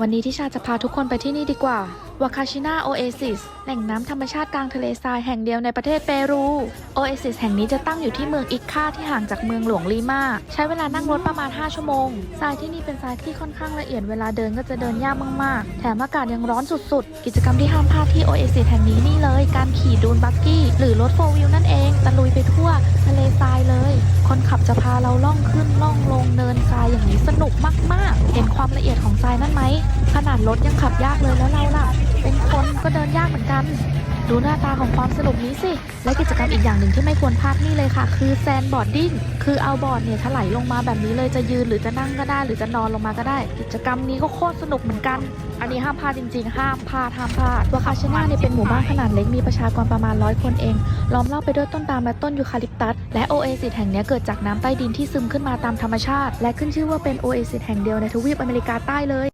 วันนี้ที่ชาจะพาทุกคนไปที่นี่ดีกว่าวาคาชินาโอเอซิสแหล่งน้ำธรรมชาติกลางทะเลทรายแห่งเดียวในประเทศเปรูโอเอซิสแห่งนี้จะตั้งอยู่ที่เมืองอิกคาที่ห่างจากเมืองหลวงลีมา ใช้เวลานั่งรถประมาณ 5 ชั่วโมง ทรายที่นี่เป็นทรายที่ค่อนข้างละเอียดเวลาเดินก็จะเดินยากมากๆ แถมอากาศยังร้อนสุดๆ กิจกรรมที่ห้ามพลาดที่โอเอซิสแห่งนี้นี่เลย การขี่ดูนบักกี้ หรือรถโฟวิวนั่นเองตะลุยไปทั่วทะเลทรายเลย คนขับจะพาเราล่องขึ้นล่องลงเนินทรายอย่างนี้สนุกมากๆ เห็นความละเอียดของทรายนั่นไหม ขนาดรถยังขับยากเลยแล้วเราล่ะ เป็นคนก็เดินยากเหมือนกัน ดูหน้าตาของความสนุกนี้สิ และกิจกรรมอีกอย่างหนึ่งที่ไม่ควรพลาดนี่เลยค่ะ คือแซนบอร์ดดิ้ง คือเอาบอร์ดเนี่ยถลายลงมาแบบนี้เลยจะยืนหรือจะนั่งก็ได้ หรือจะนอนลงมาก็ได้ กิจกรรมนี้ก็โคตรสนุกเหมือนกัน อันนี้ห้ามพลาดจริง ๆ ห้ามพลาดห้ามพลาดวาคาชนาเนี่ยเป็นหมู่บ้านขนาดเล็กมีประชากรประมาณร้อยคนเอง ล้อมรอบไปด้วยต้นปาล์มและต้นยูคาลิปตัส และโอเอซิสแห่งนี้เกิดจากน้ำใต้ดินที่ซึมขึ้นมาตามธรรมชาติ และขึ้นชื่อว่าเป็นโอเอซิสแห่งเดียวในทวีปอเมริกาใต้เลย